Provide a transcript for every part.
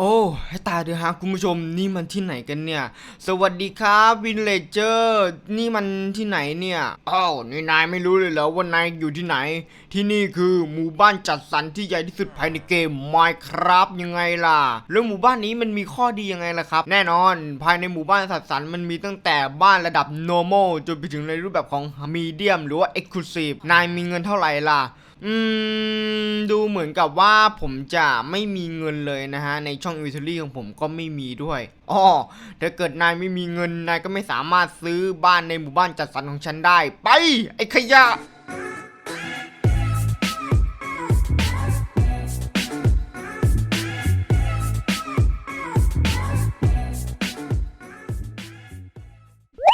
โอ้ให้ตายเถอะฮะคุณผู้ชมนี่มันที่ไหนกันเนี่ย สวัสดีครับวินเลเจอร์นี่มันที่ไหนเนี่ยอ้าวนี่นายไม่รู้เลยเหรอว่านายอยู่ที่ไหน ที่นี่คือหมู่บ้านจัดสรรที่ใหญ่ที่สุดภายในเกม Minecraft ยังไงล่ะ แล้วหมู่บ้านนี้มันมีข้อดียังไงล่ะครับ แน่นอนภายในหมู่บ้านจัดสรรมันมีตั้งแต่บ้านระดับ normal จนไปถึงในรูปแบบของ medium หรือว่า exclusive นายมีเงินเท่าไหร่ล่ะ อืมดูเหมือนกับว่าผมจะไม่มีเงินเลยนะฮะ ในช่องอินเทอรี่ของผมก็ไม่มีด้วยอ๋อถ้าเกิดนายไม่มีเงินนายก็ไม่สามารถซื้อบ้านในหมู่บ้านจัดสรรของฉันได้ ไป ไอ้ขยะ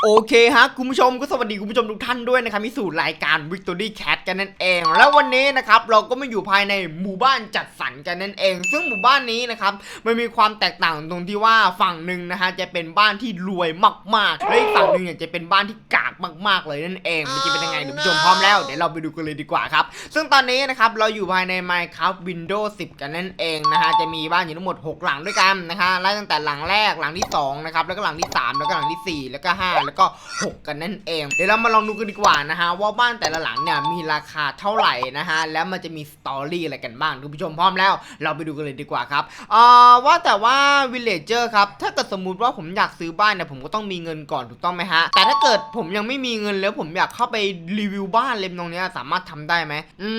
โอเคฮะคุณผู้ชมก็สวัสดีคุณผู้ชมทุกท่านด้วยนะครับมีสู่รรายการ Victory Cat กันนั่นเอง แล้ววันนี้นะครับเราก็มาอยู่ภายในหมู่บ้านจัดสรรกันนั่นเอง ซึ่งหมู่บ้านนี้นะครับมันมีความแตกต่างตรงที่ว่าฝั่งหนึ่งนะฮะจะเป็นบ้านที่รวยมากๆและอีกฝั่งหนึ่งเนี่ยจะเป็นบ้านที่กากมาก ๆ เลยนั่นเองมันจะเป็นยังไงเดี๋ยวคุณผู้ชมพร้อมแล้วเดี๋ยวเราไปดูกันเลยดีกว่าครับซึ่งตอนนี้นะครับเราอยู่ภายใน Minecraft Windows 10 กันนั่นเองนะฮะจะมีบ้านอยู่ทั้งหมด 6 หลังด้วยกันนะคะไล่ตั้งแต่หลังแรกหลังที่สองนะครับแล้วก็หลังที่สามแล้วก็หลังที่สี่แล้วก็ห้าแล้วก็ 6 กันนั่นเอง เดี๋ยวเรามาลองดูกันดีกว่านะฮะว่าบ้านแต่ละหลังเนี่ยมีราคาเท่าไหร่นะฮะแล้วมันจะมีสตอรี่อะไรกันบ้างคุณผู้ชมพร้อมแล้ว เราไปดูกันเลยดีกว่าครับเอ่อว่าแต่ว่าวิลเลจเจอร์ครับถ้าเกิดสมมุติว่าผมอยากซื้อบ้านเนี่ยผมก็ต้องมีเงินก่อนถูกต้องไหมฮะแต่ถ้าเกิดผมยังไม่มีเงินแล้วผมอยากเข้าไปรีวิวบ้านเล่มตรงนี้สามารถทำได้ไหมอื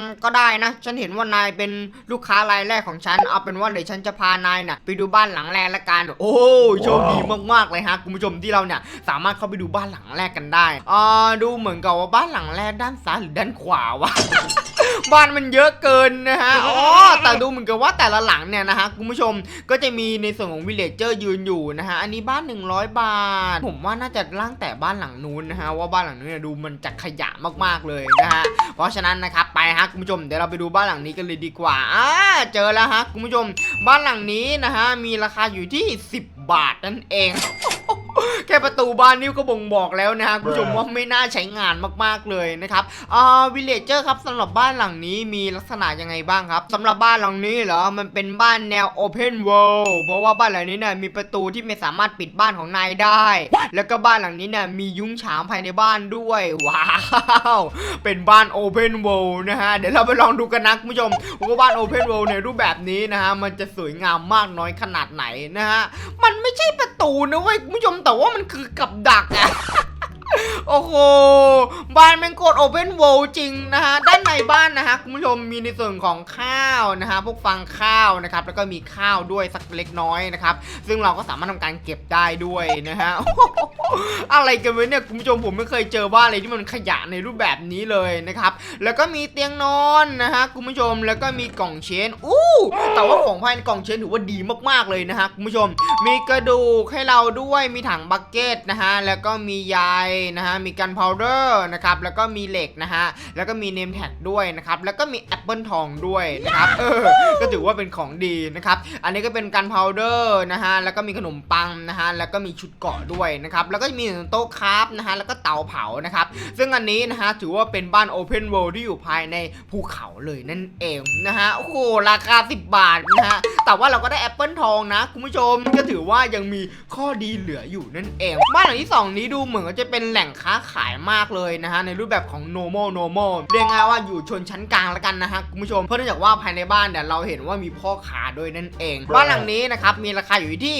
มก็ได้นะ ฉันเห็นว่านายเป็นลูกค้ารายแรกของฉัน เอาเป็นว่าเดี๋ยวฉันจะพานายน่ะไปดูบ้านหลังแรกละกัน โอ้โชคดีมากๆเลยฮะคุณผู้ชมที่เราเนี่ยสามารถเข้าไปดูบ้านหลังแรกกันได้อ่าดูเหมือนกับว่าบ้านหลังแรกด้านซ้ายหรือด้านขวาวะบ้านมันเยอะเกินนะฮะ อ๋อ แต่ดูเหมือนกับว่าแต่ละหลังเนี่ยนะฮะคุณผู้ชม ก็จะมีในส่วนของวิลเลจเจอร์ยืนอยู่นะฮะ อันนี้บ้าน 100 บาท ผมว่าน่าจะล่างแต่บ้านหลังนู้นนะฮะ ว่าบ้านหลังนู้นเนี่ยดูมันจะขยะมากๆเลยนะฮะ เพราะฉะนั้นนะครับไปฮะคุณผู้ชม เดี๋ยวเราไปดูบ้านหลังนี้กันเลยดีกว่า อ่า เจอแล้วฮะคุณผู้ชม บ้านหลังนี้นะฮะมีราคาอยู่ที่ 10 บาทนั่นเอง แค่ประตูบ้านนี่ก็บ่งบอกแล้วนะฮะคุณผู้ชมว่าไม่น่าใช้งานมากๆเลยนะครับอ่าวิลเลจเจอร์ครับสำหรับบ้านหลังนี้มีลักษณะยังไงบ้างครับสำหรับบ้านหลังนี้เหรอมันเป็นบ้านแนว Open World เพราะว่าบ้านหลังนี้เนี่ยมีประตูที่ไม่สามารถปิดบ้านของนายได้ แล้วก็บ้านหลังนี้เนี่ยมียุ้งฉางภายในบ้านด้วยว้าวเป็นบ้าน Open World นะฮะเดี๋ยวเราไปลองดูกันนะคุณผู้ชมว่าบ้าน Open World ในรูปแบบนี้นะฮะมันจะสวยงามมากน้อยขนาดไหนนะฮะมันไม่ใช่ประตูนะเว้ยคุณผู้ชมแต่แต่ว่ามันคือกับดักอะ โอ้โห บ้านแม่งโคตรโอเพนโวลจริงนะฮะ ด้านในบ้านนะฮะ คุณผู้ชมมีในส่วนของข้าวนะฮะ พวกฟังข้าวนะครับ แล้วก็มีข้าวด้วยสักเล็กน้อยนะครับ ซึ่งเราก็สามารถทำการเก็บได้ด้วยนะฮะ อะไรกันวะเนี่ยคุณผู้ชมผมไม่เคยเจอบ้านอะไรที่มันขยะในรูปแบบนี้เลยนะครับ แล้วก็มีเตียงนอนนะฮะคุณผู้ชม แล้วก็มีกล่องเชน อู้ แต่ว่าของภายในกล่องเชนถือว่าดีมากๆเลยนะฮะคุณผู้ชม มีกระดูกให้เราด้วย มีถังบักเก็ตนะฮะ แล้วก็มีใยนะฮะ มีกันพาวเดอร์นะครับ แล้วก็มีเหล็กนะฮะ แล้วก็มีเนมแท็กด้วยนะครับ แล้วก็มีแอปเปิลทองด้วยนะครับ เออ ก็ถือว่าเป็นของดีนะครับ อันนี้ก็เป็นกันพาวเดอร์นะฮะ แล้วก็มีขนมปังนะฮะ แล้วก็มีชุดเกาะด้วยนะครับ แล้วก็มีโต๊ะคราฟนะฮะ แล้วก็เตาเผานะครับ ซึ่งอันนี้นะฮะ ถือว่าเป็นบ้านโอเพนเวิลด์ที่อยู่ภายในภูเขาเลยนั่นเองนะฮะ โอ้โห ราคา 10 บาทนะฮะ แต่ว่าเราก็ได้แอปเปิลทองนะคุณผู้ชม ก็ถือว่ายังมีข้อดีเหลืออยู่นั่นเอง บ้านหลังที่ 2 นี้ดูเหมือนจะเป็นแหล่งค้าขายมากเลยนะฮะในรูปแบบของ normal normal เรียกง่ายว่าอยู่ชนชั้นกลางแล้วกันนะฮะคุณผู้ชม เพราะเนื่องจากว่าภายในบ้านเนี่ยเราเห็นว่ามีพ่อค้าด้วยนั่นเอง บ้านหลังนี้นะครับมีราคาอยู่ที่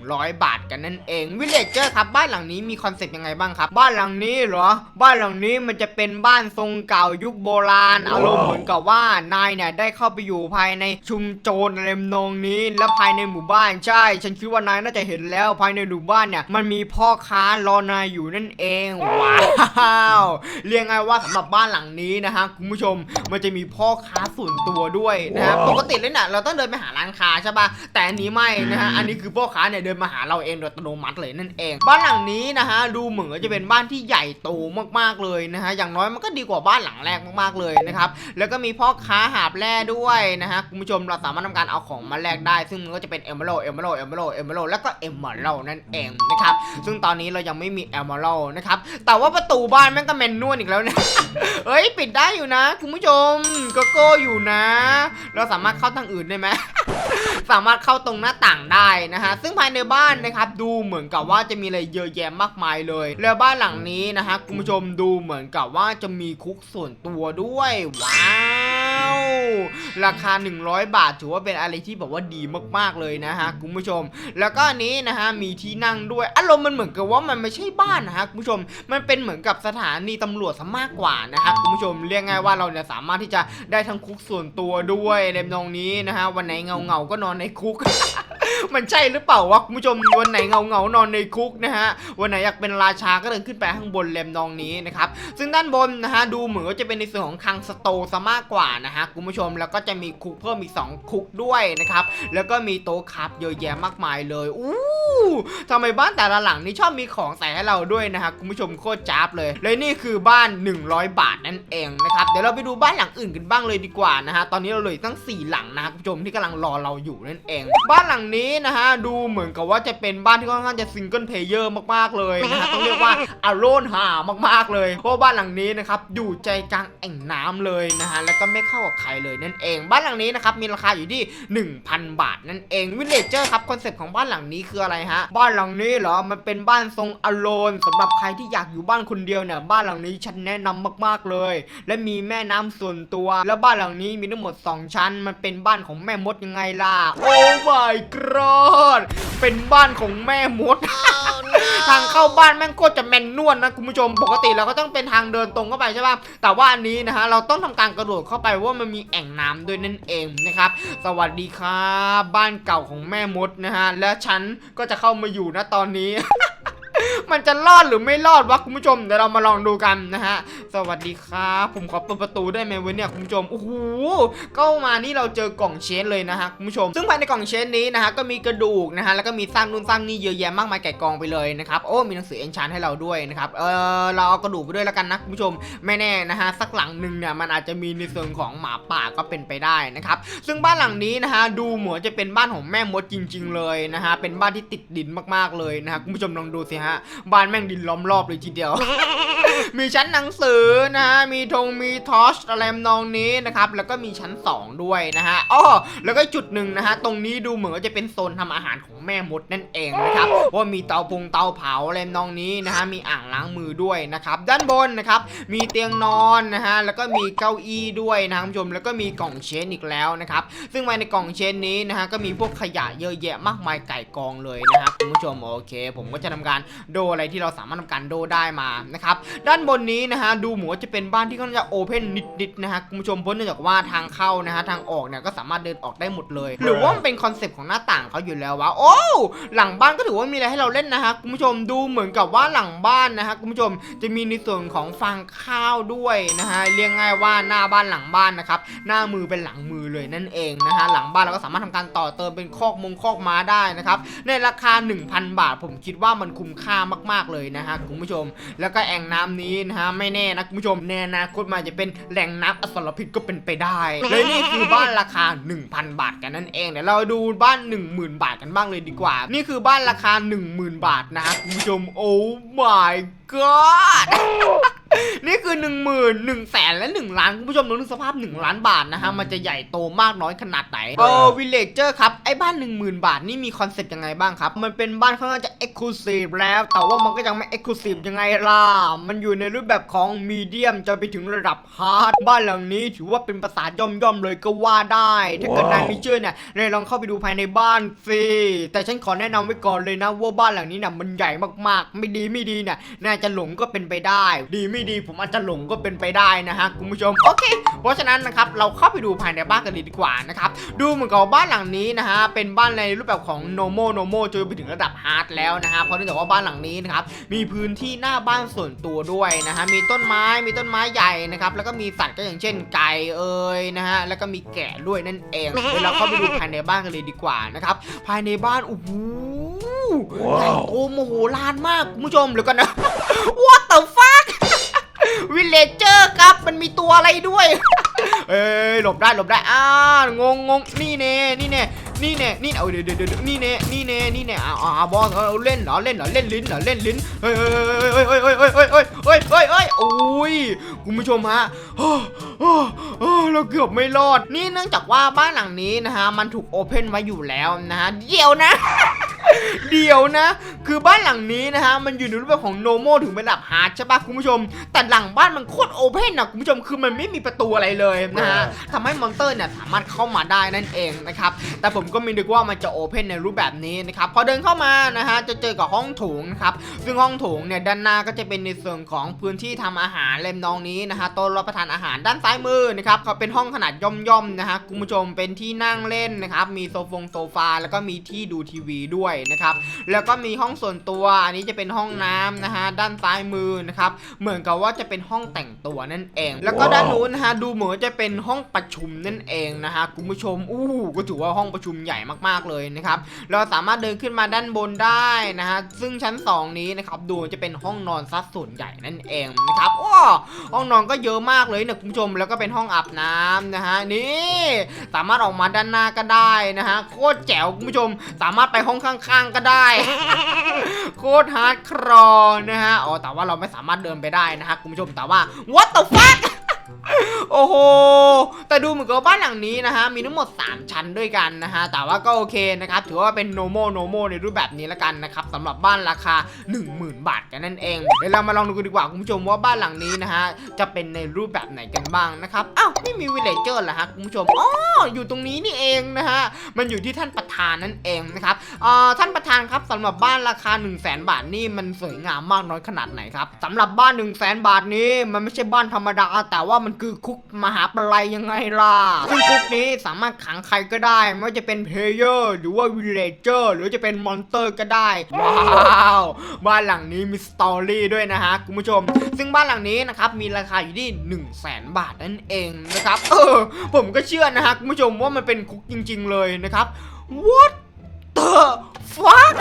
100 บาทกันนั่นเองวิลเลจเจอร์ครับบ้านหลังนี้มีคอนเซ็ปต์ยังไงบ้างครับ บ้านหลังนี้เหรอ บ้านหลังนี้มันจะเป็นบ้านทรงเก่ายุคโบราณอารมณ์เหมือนกับว่านายเนี่ยได้เข้าไปอยู่ภายในชุมโจรอะไรทำนองนี้ และภายในหมู่บ้านใช่ ฉันคิดว่านายน่าจะเห็นแล้วภายในหมู่บ้านเนี่ยมันมีพ่อค้ารอนายอยู่นั่นเองว้าว เรียกไงว่าสำหรับบ้านหลังนี้นะฮะคุณผู้ชมมันจะมีพ่อค้าส่วนตัวด้วยนะฮะปกติเลยเนี่ยเราต้องเดินไปหาร้านค้าใช่ปะแต่อันนี้ไม่นะฮะอันนี้คือพ่อค้าเนี่ยเดินมาหาเราเองโดยอัตโนมัติเลยนั่นเอง บ้านหลังนี้นะฮะดูเหมือนว่าจะเป็นบ้านที่ใหญ่โตมากๆเลยนะฮะอย่างน้อยมันก็ดีกว่าบ้านหลังแรกมากๆเลยนะครับแล้วก็มีพ่อค้าหาบแร่ด้วยนะฮะคุณผู้ชมเราสามารถทำการเอาของมาแลกได้ ซึ่งมันก็จะเป็นเอมเมอรัลเอมเมอรัลเอมเมอรัลเอมเมอรัลแล้วก็เอมเมอรัลนั่นเองนะครับซึ่งตอนนี้เรายังไม่มีเอมเมอรัลนะครับ แต่ว่าประตูบ้านแม่งก็แมนนวลอีกแล้วนะเฮ้ย ปิดได้อยู่นะ คุณผู้ชมโกโก้อยู่นะ เราสามารถเข้าทางอื่นได้ไหม สามารถเข้าตรงหน้าต่างได้นะฮะซึ่งภายในบ้านนะครับดูเหมือนกับว่าจะมีอะไรเยอะแยะมากมายเลย แล้วบ้านหลังนี้นะฮะคุณผู้ชมดูเหมือนกับว่าจะมีคุกส่วนตัวด้วยว้าวราคา 100 บาทถือว่าเป็นอะไรที่แบบว่าดีมากๆเลยนะฮะคุณผู้ชม แล้วก็อันนี้นะฮะมีที่นั่งด้วยอารมณ์มันเหมือนกับว่ามันไม่ใช่บ้านนะฮะคุณผู้ชมมันเป็นเหมือนกับสถานีตำรวจซะมากกว่านะครับคุณผู้ชมเรียกง่ายว่าเราเนี่ยสามารถที่จะได้ทั้งคุกส่วนตัวด้วยในนองนี้นะฮะวันไหนเงาเงาๆก็นอนในคุก มันใช่หรือเปล่าวะคุณผู้ชมวันไหนเงาเงานอนในคุกนะฮะวันไหนอยากเป็นราชาก็เดินขึ้นไปข้างบนเลมนองนี้นะครับซึ่งด้านบนนะฮะดูเหมือนว่าจะเป็นในส่วนของคังสโตซะมากกว่านะฮะคุณผู้ชมแล้วก็จะมีคุกเพิ่มอีก2คุกด้วยนะครับแล้วก็มีโต๊ะคับเยอะแยะมากมายเลยอู้ทำไมบ้านแต่ละหลังนี่ชอบมีของใส่ให้เราด้วยนะฮะคุณผู้ชมโคตรจ้าบเลยและนี่คือบ้าน 100 บาทนั่นเองนะครับเดี๋ยวเราไปดูบ้านหลังอื่นกันบ้างเลยดีกว่านะฮะตอนนี้เราเลยตั้ง 4 หลังนะคุณผู้ชมที่กำลังรอเราอยู่นั่นเอง บ้านหลังนี้นะฮะดูเหมือนกับว่าจะเป็นบ้านที่ค่อนข้างจะซิงเกิลเพลเยอร์มากๆเลยนะฮะต้องเรียกว่าอารอนหามากๆเลย เพราะบ้านหลังนี้นะครับอยู่ใจกลางแอ่งน้ำเลยนะฮะแล้วก็ไม่เข้ากับใครเลยนั่นเอง บ้านหลังนี้นะครับมีราคาอยู่ที่ 1,000 บาทนั่นเองวิลเลจเจอร์ครับคอนเซ็ปต์ของบ้านหลังนี้คืออะไรฮะบ้านหลังนี้เหรอมันเป็นบ้านทรงอโลนสำหรับใครที่อยากอยู่บ้านคนเดียวเนี่ยบ้านหลังนี้ฉันแนะนำมากๆเลย และมีแม่น้ำส่วนตัว แล้วบ้านหลังนี้มีทั้งหมด 2 ชั้น มันเป็นบ้านของแม่มดยังไงล่ะโอ้ my god เป็นบ้านของแม่มด ทางเข้าบ้านแม่งโคตรจะแมนนวลนะคุณผู้ชมปกติเราก็ต้องเป็นทางเดินตรงเข้าไปใช่ป่ะแต่ว่าอันนี้นะฮะเราต้องทำการกระโดดเข้าไปว่ามันมีแอ่งน้ำด้วยนั่นเองนะครับ สวัสดีครับบ้านเก่าของแม่มดนะฮะและฉันก็จะเข้ามาอยู่นะตอนนี้ มันจะรอดหรือไม่รอดวะคุณผู้ชมเดี๋ยวเรามาลองดูกันนะฮะ สวัสดีครับ ผมขอเปิดประตูได้ไหมเว้ยเนี่ยคุณผู้ชมโอ้โหเข้ามานี่เราเจอกล่องเชนเลยนะฮะคุณผู้ชม ซึ่งภายในกล่องเชนนี้นะฮะก็มีกระดูกนะฮะแล้วก็มีสร้างนู่นสร้างนี่เยอะแยะมากมายแก่กองไปเลยนะครับโอ้มีหนังสือเอนชานให้เราด้วยนะครับเออเราเอากระดูกไปด้วยแล้วกันนะคุณผู้ชมไม่แน่นะฮะสักหลังหนึ่งเนี่ยมันอาจจะมีในส่วนของหมาป่าก็เป็นไปได้นะครับซึ่งบ้านหลังนี้นะฮะดูเหมือนจะเป็นบ้านของแม่มดจริง ๆ เลยนะฮะเป็นบ้านที่ติดดินมากๆเลยนะฮะคุณผู้ชมลองดูสิฮะบ้านแม่งดินล้อมรอบเลยทีเดียว มีชั้นหนังสือนะฮะมีธงมีทอชอะไรทำนองนี้นะครับแล้วก็มีชั้น 2 ด้วยนะฮะอ้อแล้วก็จุดหนึ่งนะฮะตรงนี้ดูเหมือนว่าจะเป็นโซนทำอาหารของแม่มดนั่นเองนะครับว่ามีเตาปงเตาเผาอะไรทำนองนี้นะฮะมีอ่างล้างมือด้วยนะครับด้านบนนะครับมีเตียงนอนนะฮะแล้วก็มีเก้าอี้ด้วยนะครับคุณผู้ชมแล้วก็มีกล่องเชนอีกแล้วนะครับซึ่งภายในกล่องเชนนี้นะฮะก็มีพวกขยะเยอะแยะมากมายไก่กองเลยนะครับคุณผู้ชมโอเค ผมก็จะทำการโดอะไรที่เราสามารถทำการโดได้มานะครับด้านบนนี้นะฮะดูเหมือนว่าจะเป็นบ้านที่ค่อนข้างจะโอเพนนิดๆนะฮะคุณผู้ชมเพราะเนื่องจากว่าทางเข้านะฮะทางออกเนี่ยก็สามารถเดินออกได้หมดเลย หรือว่ามันเป็นคอนเซปต์ของหน้าต่างเขาอยู่แล้ววะโอ้หลังบ้านก็ถือว่ามีอะไรให้เราเล่นนะฮะคุณผู้ชมดูเหมือนกับว่าหลังบ้านนะฮะคุณผู้ชมจะมีในส่วนของฟางข้าวด้วยนะฮะเรียกง่ายว่าหน้าบ้านหลังบ้านนะครับหน้ามือเป็นหลังมือเลยนั่นเองนะฮะหลังบ้านเราก็สามารถทำการต่อเติมเป็นคอกมงคอกม้าได้นะครับในราคา 1,000 บาท ผมคิดว่ามันคุ้มค่ามากๆเลยนะฮะคุณผู้ชม แล้วก็แอ่งน้ำนี้นะฮะไม่แน่นะคุณผู้ชมในอนาคตมันอาจจะเป็นแหล่งน้ำอสรพิษก็เป็นไปได้และนี่คือบ้านราคา 1,000 บาทกันนั่นเองเดี๋ยวเราดูบ้าน 10,000 บาทกันบ้างเลยดีกว่า นี่คือบ้านราคา 10,000 บาทนะฮะคุณผู้ชมโอ้ my god นี่คือ1 0 0 0 0 1แสนและ1ล้านคุณผู้ชมดูนึกสภาพ 1 ล้านบาทนะฮะ มันจะใหญ่โตมากน้อยขนาดไหน เออวิลเลจเจอร์ครับ ไอ้บ้าน 10,000 บาท นี่มีคอนเซ็ปต์ยังไงบ้างครับ มันเป็นบ้านค่อนข้างจะเอ็กซ์คลูซีฟแล้ว แต่ว่ามันก็ยังไม่เอ็กซ์คลูซีฟยังไงล่ะ มันอยู่ในรูปแบบของมีเดียมจนไปถึงระดับฮาร์ดบ้านหลังนี้ถือว่าเป็นภาษาย่อมย่อมๆเลยก็ว่าได้ ถ้าเกิดนายไม่เชื่อเนี่ยนายลองเข้าไปดูภายในบ้านสิแต่ฉันขอแนะนำไว้ก่อนเลยนะว่าบ้านหลังนี้เนี่ยมันใหญ่มากๆ ไม่ดีไม่ดีเนี่ยน่าจะหลงก็เป็นไปได้ ดีไม่ดีผมอาจจะหลงก็เป็นไปได้นะฮะคุณผู้ชมโอเค เพราะฉะนั้นนะครับเราเข้าไปดูภายในบ้านกันเลยดีกว่านะครับดูเหมือนกับว่าบ้านหลังนี้นะฮะเป็นบ้านในรูปแบบของ normal normal จนไปถึงระดับ hard แล้วนะฮะเพราะเนื่องจากว่าบ้านหลังนี้นะครับมีพื้นที่หน้าบ้านส่วนตัวด้วยนะฮะมีต้นไม้มีต้นไม้ใหญ่นะครับแล้วก็มีสัตว์ก็อย่างเช่นไก่เอ่ยนะฮะแล้วก็มีแกะด้วยนั่นเองเดี๋ยวเราเข้าไปดูภายในบ้านกันเลยดีกว่านะครับภายในบ้านโอ้โหใหญ่โตโมโหลานมากคุณผู้ชมเดี๋ยวกันนะ What the fuck วิลเลจเจอร์ครับมันมีตัวอะไรด้วย เอ้ยหลบได้หลบได้อ้างงงงนี่เน่นี่เน่นี่แน่นี่เอาเดี๋ยวเดี๋ยวเดี๋ยนี่แน่นี่แน่นี่แน่เอาเอาเอาบอสเอาเล่นเหรอเล่นเหรอเล่นลิ้นเหรอเล่นลิ้นเฮ้ยเฮ้ยเฮ้ยเฮ้ยเฮ้ยเฮ้ยเฮ้ยเฮ้ยเฮ้ยเฮ้ยโอ้ยคุณผู้ชมฮะโอ้โอ้เราเกือบไม่รอดนี่เนื่องจากว่าบ้านหลังนี้นะฮะมันถูกโอเพนไว้อยู่แล้วนะฮะเดี๋ยวนะเดี๋ยวนะ คือบ้านหลังนี้นะฮะ มันอยู่ในรูปแบบของโนโมถึงเป็นระดับฮาร์ดใช่ปะคุณผู้ชม แต่หลังบ้านมันโคตรโอเพนนะคุณผู้ชม คือมันไม่มีประตูอะไรเลยนะฮะทำให้มอนเตอร์เนี่ยสามารถเข้ามาได้นั่นเองนะครับ แต่ผมก็ไม่นึกว่ามันจะโอเพนในรูปแบบนี้นะครับ พอเดินเข้ามานะฮะ จะเจอกับห้องโถงนะครับ ซึ่งห้องโถงเนี่ยด้านหน้าก็จะเป็นในส่วนของพื้นที่ทำอาหารเล่มนองนี้นะฮะ โต๊ะรับประทานอาหารด้านซ้ายมือนะครับเขาเป็นห้องขนาดย่อมๆนะฮะ คุณผู้ชม เป็นที่นั่งเล่นนะครับ มีโซฟงโซฟา แล้วก็มีที่ดูทีวีด้วยนะครับแล้วก็มีห้องส่วนตัว อันนี้จะเป็นห้องน้ำนะฮะด้านซ้ายมือนะครับเหมือนกับว่าจะเป็นห้องแต่งตัวนั่นเอง แล้วก็ด้านนู้นนะฮะดูเหมือนจะเป็นห้องประชุมนั่นเองนะฮะคุณผู้ชมอู้ก็ถือว่าห้องประชุมใหญ่มากๆเลยนะครับเราสามารถเดินขึ้นมาด้านบนได้นะฮะซึ่งชั้น 2 นี้นะครับดูจะเป็นห้องนอนซัดส่วนใหญ่นั่นเองนะครับโอ้ห้องนอนก็เยอะมากเลยนะคุณผู้ชมแล้วก็เป็นห้องอาบน้ำนะฮะนี่สามารถออกมาด้านหน้าก็ได้นะฮะโคตรแจ๋วคุณผู้ชม สามารถไปห้องข้ข้างๆก็ได้โคตรฮาร์ดครอนะฮะอ๋อแต่ว่าเราไม่สามารถเดินไปได้นะฮะคุณผู้ชมแต่ว่า what the fuck โอ้โห แต่ดูเหมือนกับบ้านหลังนี้นะฮะ มีทั้งหมด 3 ชั้นด้วยกันนะฮะ แต่ว่าก็โอเคนะครับ ถือว่าเป็น normal normal ในรูปแบบนี้แล้วกันนะครับสำหรับบ้านราคา 10,000 บาทกันนั่นเอง เดี๋ยวเรามาลองดูกันดีกว่าคุณผู้ชมว่าบ้านหลังนี้นะฮะ จะเป็นในรูปแบบไหนกันบ้างนะครับ อ้าว ไม่มีวิลเลจเจอร์เหรอฮะคุณผู้ชม อ๋อ อยู่ตรงนี้นี่เองนะฮะ มันอยู่ที่ท่านประธานนั่นเองนะครับเอ่อท่านประธานครับสำหรับบ้านราคา 1 0 0 0 0แบาทนี่มันสวยงามมากน้อยขนาดไหนครับสำหรับบ้าน 1 0 0 0 0แบาทนี้มันไม่ใช่บ้านธรรมดาแต่ว่ามันคือคุกมหาปลัยยังไงล่ะ ซึ่งคุกนี้สามารถขังใครก็ได้ ไม่ว่าจะเป็นเพลเยอร์หรือว่าวิลเลจเจอร์หรือจะเป็นมอนสเตอร์ก็ได้ ว้าว บ้านหลังนี้มีสตอรี่ด้วยนะฮะคุณผู้ชม ซึ่งบ้านหลังนี้นะครับมีราคาอยู่ที่1 0 0 0 0แบาทนั่นเองนะครับ เออ ผมก็เชื่อนะฮะคุณผู้ชมว่ามันเป็นคุกจริง ๆ เลยนะครับ What the fuck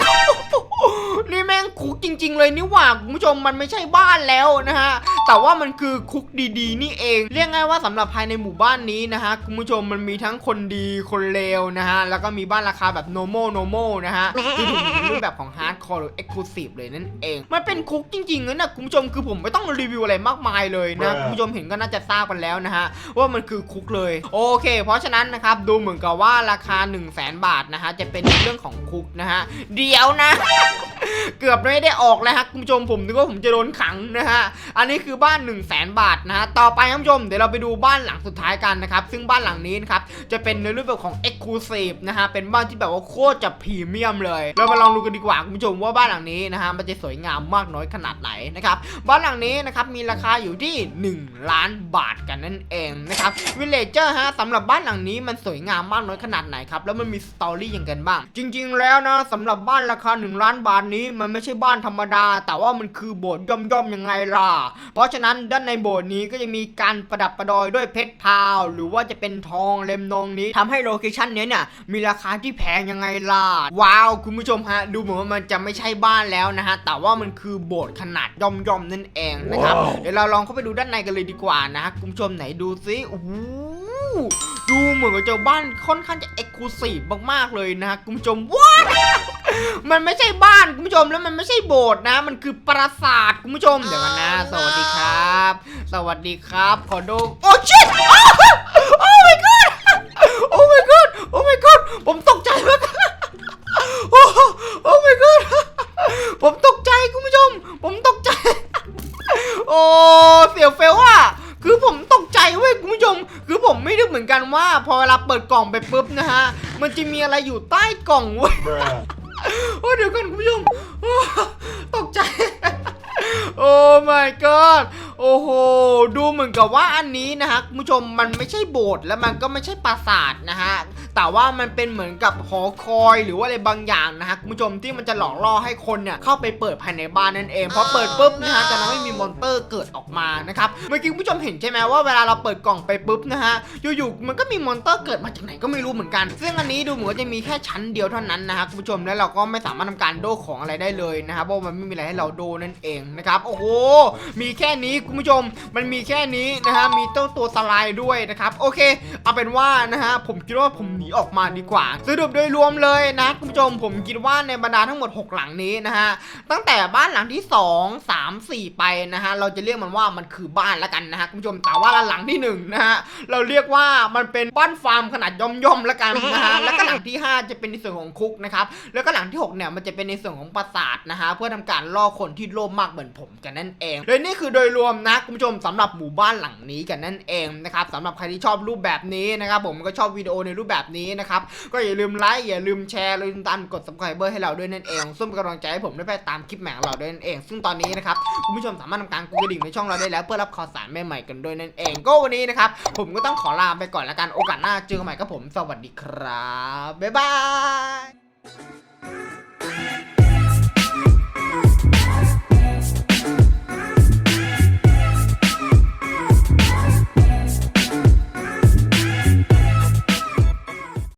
นี่แม่งคุกจริง ๆ เลยนี่หว่าคุณผู้ชมมันไม่ใช่บ้านแล้วนะฮะแต่ว่ามันคือคุกดีๆ นี่เอง เรียกง่ายว่าสำหรับภายในหมู่บ้านนี้นะฮะคุณผู้ชมมันมีทั้งคนดีคนเลวนะฮะแล้วก็มีบ้านราคาแบบ normal normal นะฮะที่ถูกรูปแบบของ hardcore หรือ exclusive เลยนั่นเอง มันเป็นคุกจริงๆนะคุณผู้ชมคือผมไม่ต้องรีวิวอะไรมากมายเลยนะคุณผู้ชมเห็นก็น่าจะทราบกันแล้วนะฮะว่ามันคือคุกเลย โอเค เพราะฉะนั้นนะครับดูเหมือนกับว่าราคา 1 0 0 0 0แบาทนะฮะจะเป็นเรื่องของคุกนะฮะเดี๋ยวนะเกือบไม่ได้ออกเลยฮะคุณผู้ชมผมนึกว่าผมจะโดนขังนะฮะอันนี้คือบ้าน 1 0 0 0 0แบาทนะฮะต่อไปคุณผู้ชมเดี๋ยวเราไปดูบ้านหลังสุดท้ายกันนะครับซึ่งบ้านหลังนี้นะครับจะเป็นในรูปแบบของ Exclusive นะฮะเป็นบ้านที่แบบว่าโคตรจะพรีเมียมเลย เรามาลองดูกันดีกว่าคุณผู้ชมว่าบ้านหลังนี้นะฮะมันจะสวยงามมากน้อยขนาดไหนนะครับบ้านหลังนี้นะครับมีราคาอยู่ที่ 1 ล้านบาทกันนั่นเองนะครับวิลเลจเจอร์ฮะสำหรับบ้านหลังนี้มันสวยงามมากน้อยขนาดไหนครับแล้วมันมีสตอรี่อย่างกันบ้างจริง ๆ แล้วนะสำหรับบ้านราคา 1 ล้านบาทนี้มันไม่ใช่บ้านธรรมดา แต่ว่ามันคือโบสถ์ย่อมๆยังไงล่ะ เพราะฉะนั้นด้านในโบสถ์นี้ก็จะมีการประดับประดอยด้วยเพชรพราว หรือว่าจะเป็นทองเล่มนองนี้ทำให้โลเคชั่นเนี้ยเนี่ยมีราคาที่แพงยังไงล่ะ ว้าวคุณผู้ชมฮะดูเหมือนว่ามันจะไม่ใช่บ้านแล้วนะฮะแต่ว่ามันคือโบสถ์ขนาดย่อมๆนั่นเองนะครับเดี๋ยวเราลองเข้าไปดูด้านในกันเลยดีกว่านะฮะคุณผู้ชมไหนดูซิโอ้โหดูเหมือนกับเจ้าบ้านค่อนข้างจะเอกลูซีฟมากๆเลยนะฮะคุณผู้ชมว้า มันไม่ใช่บ้านคุณผู้ชมแล้วมันไม่ใช่โบสถ์นะ มันคือปราสาทคุณผู้ชมเดี๋ยวกันนะ สวัสดีครับ สวัสดีครับ ขอดูโอ้ชิตโอ้ my god โอ้ my god โอ้ my god ผมตกใจมากโอ้โอ้ my god ผมตกใจคุณผู้ชม ผมตกใจ โอ้เสียวเฟลว่ะคือผมตกใจเว้ยคุณผู้ชม คือผมไม่รู้เหมือนกันว่า พอเวลาเปิดกล่องไปปุ๊บนะฮะ มันจะมีอะไรอยู่ใต้กล่องเว้ย Bruh. โอ้ เดี๋ยวก่อนคุณผู้ชมตกใจ โอ้ my god โอ้โห ดูเหมือนกับว่าอันนี้นะฮะคุณผู้ชมมันไม่ใช่โบสถ์และมันก็ไม่ใช่ปราสาทนะฮะ แต่ว่ามันเป็นเหมือนกับหอคอยหรือว่าอะไรบางอย่างนะฮะคุณผู้ชมที่มันจะหลอกล่อให้คนเนี่ยเข้าไปเปิดภายในบ้านนั่นเองพอเปิดปุ๊บนะฮะจะทำให้มีมอนเตอร์เกิดออกมานะครับเมื่อกี้คุณผู้ชมเห็นใช่ไหมว่าเวลาเราเปิดกล่องไปปุ๊บนะฮะอยู่ๆมันก็มีมอนเตอร์เกิดมาจากไหนก็ไม่รู้เหมือนกัน ซึ่งอันนี้ดูเหมือนว่าจะมีแค่ชั้นเดียวเท่านั้นนะฮะคุณผู้ชมแล้วเราก็ไม่สามารถทำการโดของอะไรได้เลยนะครับเพราะว่ามันไม่มีอะไรให้เราโดนั่นเองนะครับโอ้โหมีแค่นี้คุณผู้ชมมันมีแค่นี้นะฮะมีเจ้าตัวสไลด์ด้วยนะครับโอเค เอาเป็นว่านะฮะผมคิดว่าผมหนีออกมาดีกว่า สรุปโดยรวมเลยนะคุณผู้ชมผมคิดว่าในบรรดาทั้งหมด 6 หลังนี้นะฮะตั้งแต่บ้านหลังที่ 2 3 4 ไปนะฮะเราจะเรียกมันว่ามันคือบ้านแล้วกันนะฮะคุณผู้ชมแต่ว่าหลังที่1นะฮะเราเรียกว่ามันเป็นบ้านฟาร์มขนาดย่อมๆแล้วกันนะฮะแล้วก็หลังที่ 5 จะเป็นในส่วนของคุกนะครับแล้วก็หลังที่6เนี่ยมันจะเป็นในส่วนของปราสาทนะฮะเพื่อทำการล่อคนที่โลภมากเหมือนผมกันนั่นเองโดยนี่คือโดยรวมนะคุณผู้ชมสำหรับหมู่บ้านหลังนี้กันนั่นเองนะครับสำหรับใครที่ชอบรูปแบบนี้นะครับผมก็ชอบวิดีโอในรูปแบบนี้นะครับก็อย่าลืมไลค์อย่าลืมแชร์อย่าลืมตามกด subscribe ให้เราด้วยนั่นเองซึ่งเป็นกำลังใจให้ผมได้ไปตามคลิปแหม่งเราด้วยนั่นเอง ซึ่งตอนนี้นะครับคุณผู้ชมสามารถทำการกดกระดิ่งในช่องเราได้แล้วเพื่อรับข่าวสารใหม่ๆกันด้วยนั่นเอง ก็วันนี้นะครับผมก็ต้องขอลาไปก่อนละกันโอกาสหน้าเจอกันใหม่ครับผม สวัสดีครับบ๊ายบาย